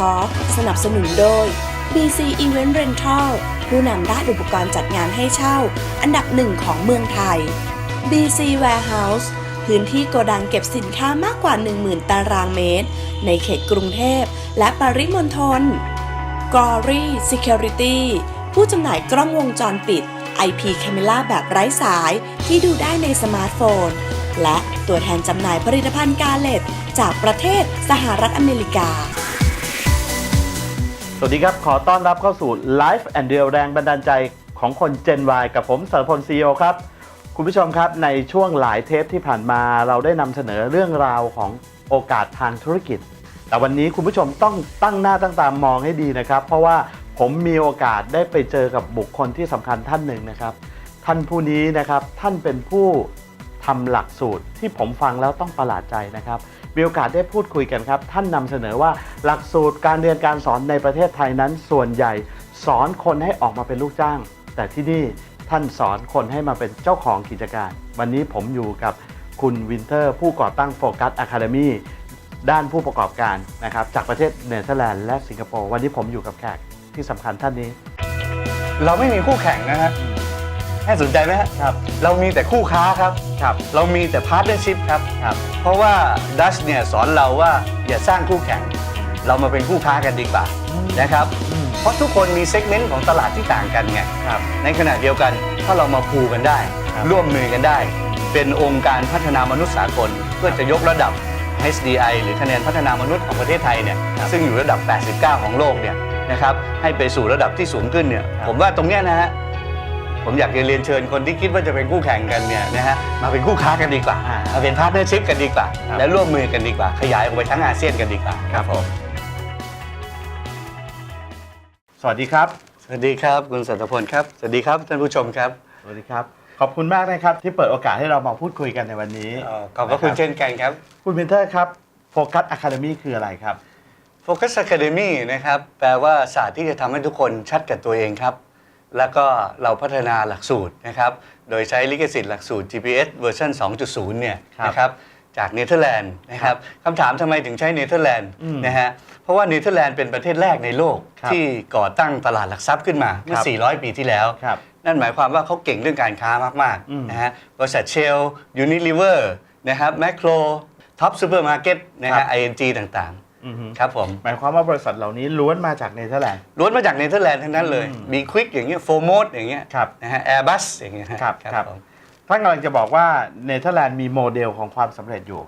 t a l k สนับสนุนโดย BC Event Rental ผู้นำด้านอุปกรณ์จัดงานให้เช่า อันดับหนึ่งของเมืองไทย BC Warehouse พื้นที่โกดังเก็บสินค้ามากกว่า 10,000 ตารางเมตร ในเขตกรุงเทพและปริมณฑล Glory Security ผู้จำหน่ายกล้องวงจรปิด IP Camera แบบไร้สายที่ดูได้ในสมาร์ทโฟน และตัวแทนจำหน่ายผลิตภัณฑ์กาเลตจากประเทศสหรัฐอเมริกา สวัสดีครับ ขอต้อนรับเข้าสู่ Life and Real แรงบันดาลใจของคน Gen Y กับผมสรพลซีโอครับ คุณผู้ชมครับในช่วงหลายเทปที่ผ่านมาเราได้นำเสนอเรื่องราวของโอกาสทางธุรกิจ แต่วันนี้คุณผู้ชมต้องตั้งหน้าตั้งตามองให้ดีนะครับ เพราะว่าผมมีโอกาสได้ไปเจอกับบุคคลที่สำคัญท่านหนึ่งนะครับ ท่านผู้นี้นะครับท่านเป็นผู้ทำหลักสูตรที่ผมฟังแล้วต้องประหลาดใจนะครับ มีโอกาสได้พูดคุยกันครับ ท่านนำเสนอว่าหลักสูตรการเรียนการสอนในประเทศไทยนั้นส่วนใหญ่ สอนคนให้ออกมาเป็นลูกจ้าง แต่ที่นี่ท่านสอนคนให้มาเป็นเจ้าของกิจการ วันนี้ผมอยู่กับคุณวินเทอร์ ผู้ก่อตั้งโฟกัสอะคาเดมีด้านผู้ประกอบการนะครับจากประเทศเนเธอร์แลนด์และสิงคโปร์วันนี้ผมอยู่กับแขกที่สำคัญท่านนี้ เราไม่มีคู่แข่งนะฮะ น่าสนใจไหมฮะครับ เรามีแต่คู่ค้าครับครับ เรามีแต่พาร์ทเนอร์ชิพครับครับ เพราะว่าดัชเนี่ยสอนเราว่าอย่าสร้างคู่แข่ง เรามาเป็นคู่ค้ากันดีกว่าอืมนะครับอืมเพราะทุกคนมีเซกเมนต์ของตลาดที่ต่างกันไงครับในขณะเดียวกันถ้าเรามาพูกันได้ครับร่วมมือกันได้ เป็นองค์การพัฒนามนุษยสากลเพื่อจะยกระดับ HDI หรือคะแนนพัฒนามนุษย์ของประเทศไทยเนี่ยครับซึ่งอยู่ระดับ 89 ของโลกเนี่ยนะครับให้ไปสู่ระดับที่สูงขึ้นเนี่ยครับผมว่าตรงเนี้ยนะฮะ ผมอยากจะเรียนเชิญคนที่คิดว่าจะเป็นคู่แข่งกันเนี่ยนะฮะมาเป็นคู่ค้ากันดีกว่าอ่ามาเป็นพาร์ทเนอร์ชิพกันดีกว่าครับและร่วมมือกันดีกว่า ขยายออกไปทั้งอาเซียนกันดีกว่าครับผมสวัสดีครับ สวัสดีครับคุณสัตพลครับ สวัสดีครับท่านผู้ชมครับ สวัสดีครับ ขอบคุณมากนะครับที่เปิดโอกาสให้เรามาพูดคุยกันในวันนี้เอ่อขอบพระคุณนรับเช่นกันครับ คุณวินเทอร์ครับโฟกัสอะคาเดมีคืออะไรครับ Focus Academy นะครับแปลว่าศาสตร์ที่จะทำให้ทุกคนชัดกับตัวเองครับ แล้วก็เราพัฒนาหลักสูตรนะครับ โดยใช้ลิขสิทธิ์หลักสูตร GPS เวอร์ชัน2.0 เนี่ยครับนะครับจากเนเธอร์แลนด์นะครับคำถามทำไมถึงใช้เนเธอร์แลนด์อืมนะฮะเพราะว่าเนเธอร์แลนด์เป็นประเทศแรกในโลกครับที่ก่อตั้งตลาดหลักทรัพย์ขึ้นมาเมื่อครับ400 ปีที่แล้วครับนั่นหมายความว่าเขาเก่งเรื่องการค้ามากอืมๆนะฮะบริษัทเชลยูนิลิเวอร์นะครับแมคโครท็อปซูเปอร์มาร์เก็ตนะฮะ ING ต่าง อือฮึๆครับผมหมายความว่าบริษัทเหล่านี้ล้วนมาจากเนเธอร์แลนด์ ล้วนมาจากเนเธอร์แลนด์ทั้งนั้นเลยอืมมีควิกอย่างเงี้ยโฟโมดอย่างเงี้ยครับ นะฮะแอร์บัสอย่างเงี้ยฮะครับครับ ผมท่านกำลังจะบอกว่าเนเธอร์แลนด์มีโมเดลของความสำเร็จอยู่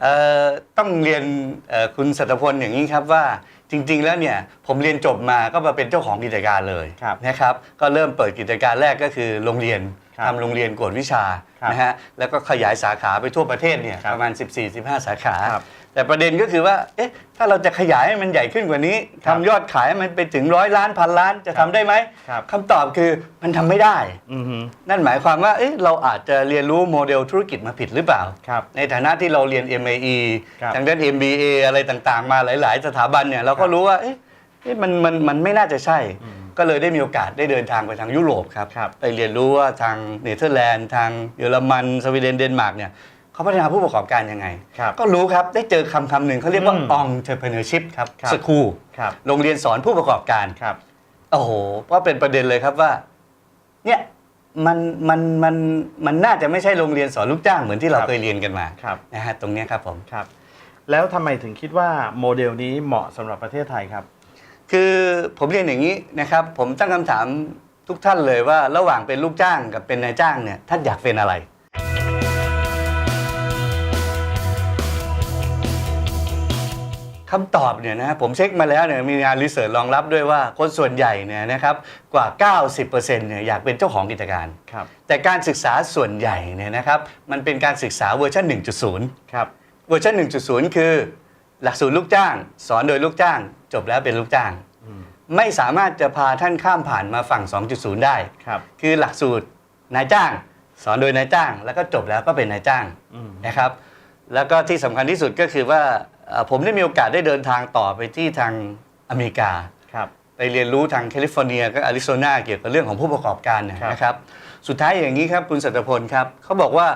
เอ่อต้องเรียนเอ่อคุณสัตพลอย่างนี้ครับว่าจริง ๆ แล้วเนี่ยผมเรียนจบมาก็มาเป็นเจ้าของกิจการเลยครับนะครับก็เริ่มเปิดกิจการแรกก็คือโรงเรียนครับทำโรงเรียนกวดวิชาครับนะฮะแล้วก็ขยายสาขาไปทั่วประเทศเนี่ยครับประมาณ 14-15 สาขา ครับ แต่ประเด็นก็คือว่า เอ๊ะ ถ้าเราจะขยายให้มันใหญ่ขึ้นกว่านี้ครัทำบยอดขายให้มันไปถึงร้อยล้านพันล้านจะทำได้ไหมครับคำตอบคือมันทำไม่ได้อือฮึนั่นหมายความว่า เอ๊ะ เราอาจจะเรียนรู้โมเดลธุรกิจมาผิดหรือเปล่าครับในฐานะที่เราเรียน MAE ครับทางด้าน MBA อะไรต่างๆ มาหลาย ๆ สถาบันเนี่ยเราก็รู้ว่า เอ๊ะเอ๊ะมันมันมันไม่น่าจะใช่อืมก็เลยได้มีโอกาสได้เดินทางไปทางยุโรปครับครับ ไปเรียนรู้ว่าทางเนเธอร์แลนด์ทางเยอรมันสวีเดนเดนมาร์กเนี่ย เขาพัฒนาผู้ประกอบการยังไง ครับก็รู้ครับได้เจอคำคำหนึ่งเขาเรียกว่า อืม entrepreneurship ครับครับ สคูลครับโรงเรียนสอนผู้ประกอบการ ครับ โอ้โหว่าเป็นประเด็นเลยครับว่า เนี่ยมันมันมันมันน่าจะไม่ใช่โรงเรียนสอนลูกจ้างเหมือนที่เราครับ เคยเรียนกันมาครับ นะฮะตรงเนี้ยครับผม ครับ แล้วทำไมถึงคิดว่าโมเดลนี้เหมาะสำหรับประเทศไทยครับ คือผมเรียนอย่างนี้นะครับ ผมตั้งคำถามทุกท่านเลยว่า ระหว่างเป็นลูกจ้างกับเป็นนายจ้างเนี่ยท่านอยากเป็นอะไร คำตอบเนี่ยนะผมเช็คมาแล้วเนี่ยมีงานรีเสิร์ชรองรับด้วยว่าคนส่วนใหญ่เนี่ยนะครับกว่า 90%เนี่ยอยากเป็นเจ้าของกิจการ ครับ แต่การศึกษาส่วนใหญ่เนี่ยนะครับมันเป็นการศึกษาเวอร์ชัน1.0 ครับ เวอร์ชัน1.0 คือ หลักสูตรลูกจ้าง สอนโดยลูกจ้าง จบแล้วเป็นลูกจ้างอืมไม่สามารถจะพาท่านข้ามผ่านมาฝั่ง 2.0 ได้ ครับ คือหลักสูตรนายจ้าง สอนโดยนายจ้าง แล้วก็จบแล้วก็เป็นนายจ้างอืมนะครับ แล้วก็ที่สำคัญที่สุดก็คือว่าเอ่อ ผมได้มีโอกาสได้เดินทางต่อไปที่ทางอเมริกาครับไปเรียนรู้ทางแคลิฟอร์เนียกับอาริโซนาเกี่ยวกับเรื่องของผู้ประกอบการเนี่ยครับนะครับสุดท้ายอย่างนี้ครับคุณสัตพลครับเขาบอกว่า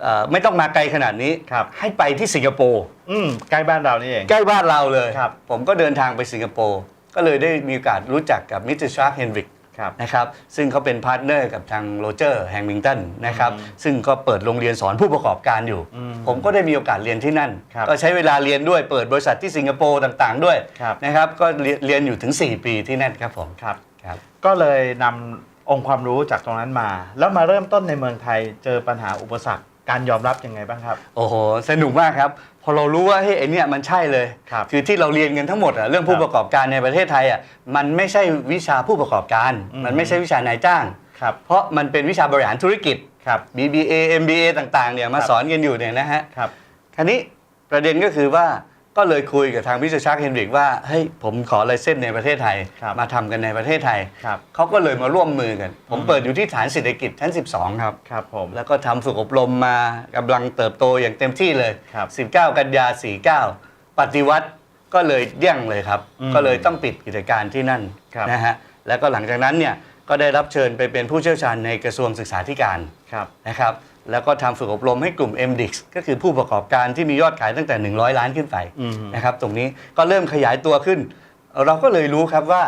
เอ่อไม่ต้องมาไกลขนาดนี้ครับให้ไปที่สิงคโปร์อืมใกล้บ้านเรานี่เอง ใกล้บ้านเราเลยครับผมก็เดินทางไปสิงคโปร์ ก็เลยได้มีโอกาสรู้จักกับมิสเตอร์ชาร์กเฮนริก ครับนะครับซึ่งเขาเป็นพาร์ทเนอร์กับทางโรเจอร์แฮมิงตันนะครับอืมซึ่งก็เปิดโรงเรียนสอนผู้ประกอบการอยู่อืมผมก็ได้มีโอกาสเรียนที่นั่นครับก็ใช้เวลาเรียนด้วยเปิดบริษัทที่สิงคโปร์ต่างๆ ด้วยครับนะครับก็เรียนเรียนอยู่ถึง 4 ปีที่นั่นครับผมครับครับก็เลยนำองค์ความรู้จากตรงนั้นมา แล้วมาเริ่มต้นในเมืองไทยเจอปัญหาอุปสรรคการยอมรับยังไงบ้างครับ โอ้โห สนุกมากครับพอเรารู้ว่าเฮ้ยไอเนี่ยมันใช่เลยครับอที่เราเรียนกันทั้งหมดอะเรื่องคผู้รับประกอบการในประเทศไทยอะมันไม่ใช่วิชาผู้ประกอบการ อืม มันไม่ใช่วิชานายจ้าง ครับ เพราะมันเป็นวิชาบริหารธุรกิจ ครับ BBA MBA ต่างๆเนี่ยมาครับ สอนกันอยู่เนี่ยนะฮะ ครับ คราวนี้ประเด็นก็คือว่า ก็เลยคุยกับทางวิศวชักเฮนริกว่าเฮ้ยผมขอลายเส้นในประเทศไทย ครับมาทำกันในประเทศไทย ครับ เขาก็เลยมาร่วมมือกันผมอืมเปิดอยู่ที่ฐานเศรษฐกิจชั้น 12 ครับ ครับผม แล้วก็ทำฝึกอบรมมากำลังเติบโตอย่างเต็มที่เลย ครับ19 กันยา 49 ปฏิวัติก็เลยเดี่ยงเลยครับ อืมก็เลยต้องปิดกิจการที่นั่นครับ นะฮะแล้วก็หลังจากนั้นเนี่ย ก็ได้รับเชิญไปเป็นผู้เชี่ยวชาญในกระทรวงศึกษาธิการครับนะครับ แล้วก็ทำฝึกอบรมให้กลุ่ม MDIX ก็คือผู้ประกอบการที่มียอดขายตั้งแต่ 100 ล้านขึ้นไปอืมนะครับ ตรงนี้ก็เริ่มขยายตัวขึ้น เราก็เลยรู้ครับว่า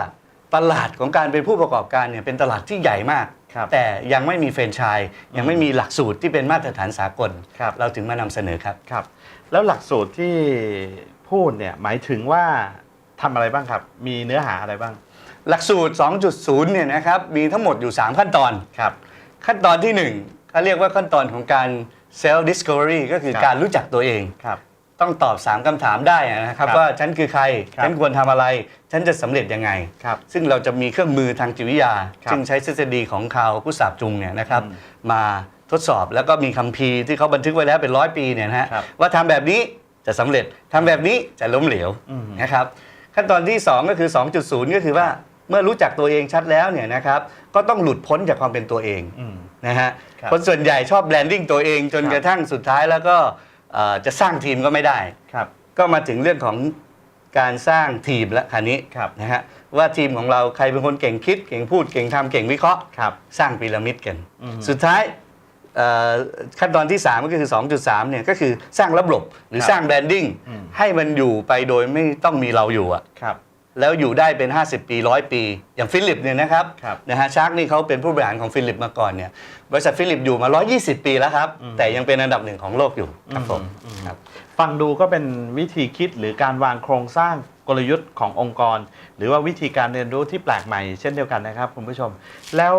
ตลาดของการเป็นผู้ประกอบการเนี่ยเป็นตลาดที่ใหญ่มากครับแต่ยังไม่มีแฟรนไชส์ยังไม่มีหลักสูตรที่เป็นมาตรฐานสากลครับเราถึงมานำเสนอครับครับ แล้วหลักสูตรที่พูดเนี่ยหมายถึงว่าทำอะไรบ้างครับ มีเนื้อหาอะไรบ้าง หลักสูตร 2.0 เนี่ยนะครับมีทั้งหมดอยู่ 3 ขั้นตอนครับ ขั้นตอนที่1เขาเรียกว่าขั้นตอนของการ self discovery ก็คือครับ การรู้จักตัวเอง ครับ ต้องตอบ 3คำถามได้นะครับครับว่าฉันคือใคร ครับฉันควรทำอะไร ฉันจะสำเร็จยังไง ครับซึ่งเราจะมีเครื่องมือทางจิตวิทยา ครับซึ่งใช้ทฤษฎีของคาวกุสาบจุงเนี่ยนะครับอืมมาทดสอบแล้วก็มีคัมภีร์ที่เขาบันทึกไว้แล้วเป็นร้อยปีเนี่ยนะฮะครับว่าทำแบบนี้จะสำเร็จทำแบบนี้จะล้มเหลวอืม นะครับ ขั้นตอนที่ 2 ก็คือ 2.0 ก็คือว่า เมื่อรู้จักตัวเองชัดแล้วเนี่ยนะครับก็ต้องหลุดพ้นจากความเป็นตัวเองอืม นะฮะครับคนส่วนใหญ่ชอบแบรนดิ้งตัวเองจนครับ กระทั่งสุดท้ายแล้วก็เอ่อจะสร้างทีมก็ไม่ได้ ครับ ก็มาถึงเรื่องของการสร้างทีมแล้วคันนี้ครับ นะฮะว่าทีมของเราใครเป็นคนเก่งคิด เก่งพูดเก่งทำเก่งวิเคราะห์ ครับ สร้างพีระมิดกัน อืมสุดท้ายเอ่อขั้นตอนที่ 3 ก็คือ 2.3เนี่ยก็คือสร้างระบบหรือครับสร้างแบรนดิ้งอืม ให้มันอยู่ไปโดยไม่ต้องมีเราอยู่อะครับ แล้วอยู่ได้เป็น 50 ปีร้อยปี อย่างฟิลิปเนี่ยนะครับครับนะฮะชาร์กนี่เขาเป็นผู้บริหารของฟิลิปมาก่อนเนี่ยบริษัทฟิลิปอยู่มา 120 ปีแล้วครับอืมแต่ยังเป็นอันดับหนึ่งของโลกอยู่ครับผมอืมครับฟังดูก็เป็นวิธีคิดหรือการวางโครงสร้างกลยุทธ์ขององค์กร หรือว่าวิธีการเรียนรู้ที่แปลกใหม่เช่นเดียวกันนะครับคุณผู้ชม แล้ว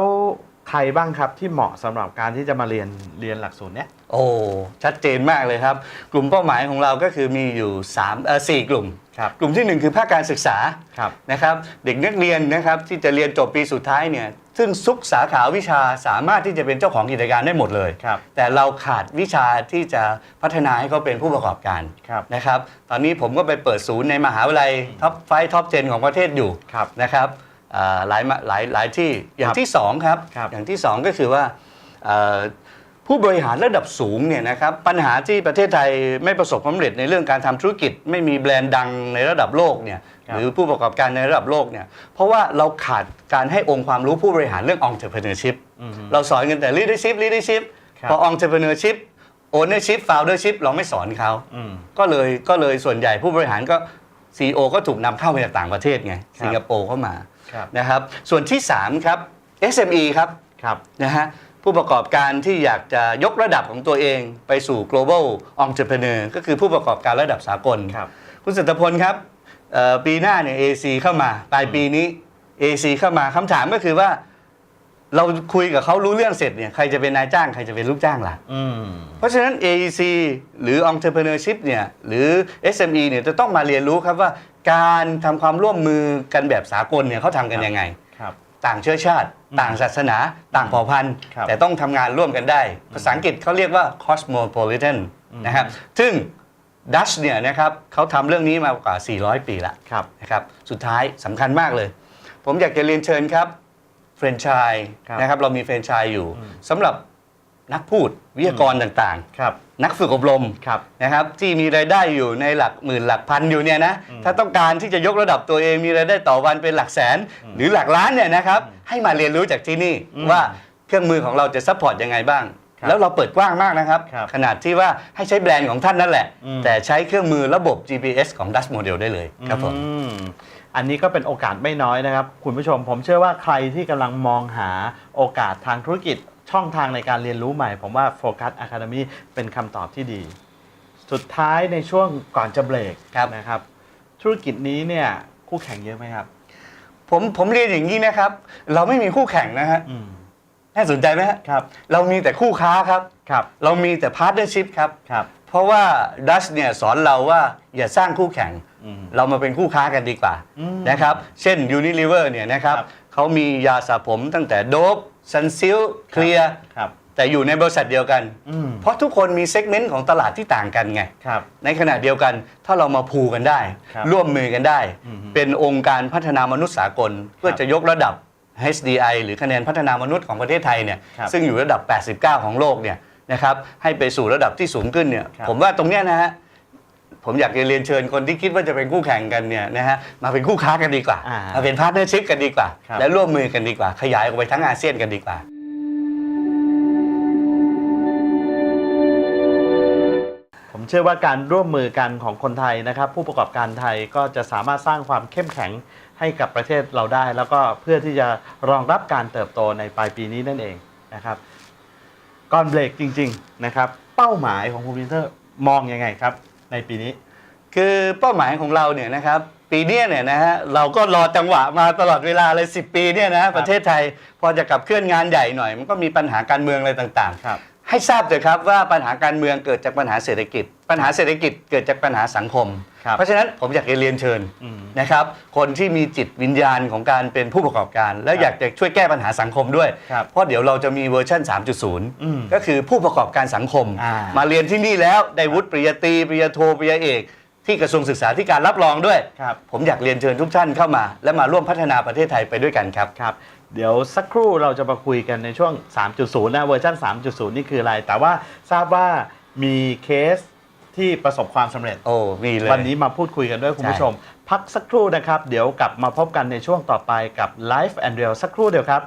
ใครบ้างครับที่เหมาะสำหรับการที่จะมาเรียนเรียนหลักสูตรเนี้ยโอ้ชัดเจนมากเลยครับ กลุ่มเป้าหมายของเราก็คือมีอยู่3เอ่อ4กลุ่มครับกลุ่มที่ 1 คือภาคการศึกษาครับนะครับเด็กนักเรียนนะครับที่จะเรียนจบปีสุดท้ายเนี่ยซึ่งซุกสาขาวิชาสามารถที่จะเป็นเจ้าของกิจการได้หมดเลยครับแต่เราขาดวิชาที่จะพัฒนาให้เขาเป็นผู้ประกอบการครับนะครับตอนนี้ผมก็ไปเปิดศูนย์ในมหาวิทยาลัยท็อปไฟท็อปเของประเทศอยู่ครับนะครับอ่าหลายมาหลายหลายที่อย่างที่สองครับครับอย่างที่สองก็คือว่าเอ่อ ผู้บริหารระดับสูงเนี่ยนะครับปัญหาที่ประเทศไทยไม่ประสบความสำเร็จในเรื่องการทำธุรกิจ ไม่มีแบรนด์ดังในระดับโลกเนี่ยครับหรือผู้ประกอบการในระดับโลกเนี่ยเพราะว่าเราขาดการให้องค์ความรู้ผู้บริหารเรื่อง entrepreneurship อืมเราสอนกันแต่ leadership leadership ครับพอ entrepreneurship ownership foundership เราไม่สอนเขาอืมก็เลยก็เลยส่วนใหญ่ผู้บริหารก็ CEO ก็ถูกนำเข้ามาจากต่างประเทศไงครับสิงคโปร์เข้ามาครับนะครับส่วนที่ 3 ครับ SME ครับครับนะฮะ ผู้ประกอบการที่อยากจะยกระดับของตัวเองไปสู่ global entrepreneur ก็คือผู้ประกอบการระดับสากลครับคุณสัตพลครับเอ่อปีหน้าเนี่ย AC เข้ามาปลายปีนี้ AC เข้ามาคำถามก็คือว่า เราคุยกับเขารู้เรื่องเสร็จเนี่ยใครจะเป็นนายจ้างใครจะเป็นลูกจ้างล่ะอืมเพราะฉะนั้น AEC หรือ entrepreneurship เนี่ยหรือ SME เนี่ยจะต้องมาเรียนรู้ครับว่าการทำความร่วมมือกันแบบสากลเนี่ยเขาทำกันยังไงครับต่างเชื้อชาติอืม ต่างศาสนาต่างเผ่าพันธุ์ครับ แต่ต้องทำงานร่วมกันได้ ภาษาอังกฤษเขาเรียกว่า cosmopolitan อืมนะครับซึ่งดัชเนี่ยนะครับเขาทำเรื่องนี้มากว่า 400 ปีละครับ นะครับสุดท้ายสำคัญมากเลย ผมอยากจะเรียนเชิญครับ เฟรนไชส์ครับนะครับเรามีเฟรนไชส์อยู่อืมสำหรับ นักพูดวิทยากรต่างๆ ครับ นักฝึกอบรมครับ นะครับที่มีรายได้อยู่ในหลักหมื่นหลักพันอยู่เนี่ยนะอืมถ้าต้องการที่จะยกระดับตัวเองมีรายได้ต่อวันเป็นหลักแสน หรือหลักล้านเนี่ยนะครับ ให้มาเรียนรู้จากที่นี่อืมว่าเครื่องมือของเราจะซัพพอร์ตยังไงบ้างครับแล้วเราเปิดกว้างมากนะครับครับ ขนาดที่ว่าให้ใช้แบรนด์ของท่านนั่นแหละอืมแต่ใช้เครื่องมือระบบ GPS ของ Dutch Model ได้เลยครับผมอืมอันนี้ก็เป็นโอกาสไม่น้อยนะครับ คุณผู้ชมผมเชื่อว่าใครที่กำลังมองหาโอกาสทางธุรกิจ ช่องทางในการเรียนรู้ใหม่ ผมว่า Focus Academy เป็นคำตอบที่ดี สุดท้ายในช่วงก่อนจะเบรกครับนะครับ ธุรกิจนี้เนี่ยคู่แข่งเยอะไหมครับ ผมผมเรียนอย่างนี้นะครับ เราไม่มีคู่แข่งนะฮะอืมน่าสนใจไหมฮะครับ เรามีแต่คู่ค้าครับครับ เรามีแต่พาร์ n เ r อร์ชิพครับครับ เพราะว่าดัชเนี่ยสอนเราว่าอย่าสร้างคู่แข่งอืมเรามาเป็นคู่ค้ากันดีกว่าอืมนะครับ เช่น Unilever เนี่ยนะครับครับเขามียาสระผมตั้งแต่โดบ ซันซิลเคลียครับ แต่อยู่ในบริษัทเดียวกัน อืมเพราะทุกคนมีเซกเมนต์ของตลาดที่ต่างกันไง ครับ ในขณะเดียวกันถ้าเรามาพูกันได้ ครับร่วมมือกันได้ อืมเป็นองค์การพัฒนามนุษย์สากล เพื่อจะยกระดับ HDI หรือคะแนนพัฒนามนุษย์ของประเทศไทยเนี่ยครับซึ่งอยู่ระดับ 89 ของโลกเนี่ยนะครับให้ไปสู่ระดับที่สูงขึ้นเนี่ยครับผมว่าตรงเนี้ยนะฮะ ผมอยากจะเรียนเชิญคนที่คิดว่าจะเป็นคู่แข่งกันเนี่ยนะฮะมาเป็นคู่ค้ากันดีกว่า อ่ามาเป็นพาร์ทเนอร์ชิพกันดีกว่าครับและร่วมมือกันดีกว่า ขยายออกไปทั้งอาเซียนกันดีกว่า ผมเชื่อว่าการร่วมมือกันของคนไทยนะครับ ผู้ประกอบการไทยก็จะสามารถสร้างความเข้มแข็งให้กับประเทศเราได้ แล้วก็เพื่อที่จะรองรับการเติบโตในปลายปีนี้นั่นเองนะครับ ก่อนเบรกจริง ๆนะครับ เป้าหมายของคุณวินเตอร์มองยังไงครับ ในปีนี้ คือเป้าหมายของเราเนี่ยนะครับปีเนี้ยเนี่ยนะฮะเราก็รอจังหวะมาตลอดเวลาเลย 10 ปีเนี่ยนะฮะประเทศไทยพอจะขับเคลื่อนงานใหญ่หน่อยมันก็มีปัญหาการเมืองอะไรต่างครับๆให้ทราบเถอะครับว่าปัญหาการเมืองเกิดจากปัญหาเศรษฐกิจ ปัญหาเศรษฐกิจเกิดจากปัญหาสังคม ครับ เพราะฉะนั้นผมอยากจะเรียนเชิญอืม นะครับ คนที่มีจิตวิญญาณของการเป็นผู้ประกอบการ แล้วครับอยากจะช่วยแก้ปัญหาสังคมด้วย ครับเพราะเดี๋ยวเราจะมีเวอร์ชันอืม3.0 ก็คือผู้ประกอบการสังคม อ่า มาเรียนที่นี่แล้วได้วุฒิปริญญาตรีปริญญาโทปริญญาเอก ที่กระทรวงศึกษาธิการรับรองด้วย ครับ ผมอยากเรียนเชิญทุกท่านเข้ามา และมาร่วมพัฒนาประเทศไทยไปด้วยกันครับ ครับ เดี๋ยวสักครู่เราจะมาคุยกันในช่วง 3.0 นะเวอร์ชัน3.0 นี่คืออะไร แต่ว่าทราบว่ามีเคส ที่ประสบความสำเร็จ โอ้มีเลย วันนี้มาพูดคุยกันด้วยคุณผู้ชม พักสักครู่นะครับ เดี๋ยวกลับมาพบกันในช่วงต่อไปกับ Life and Real สักครู่เดียวครับ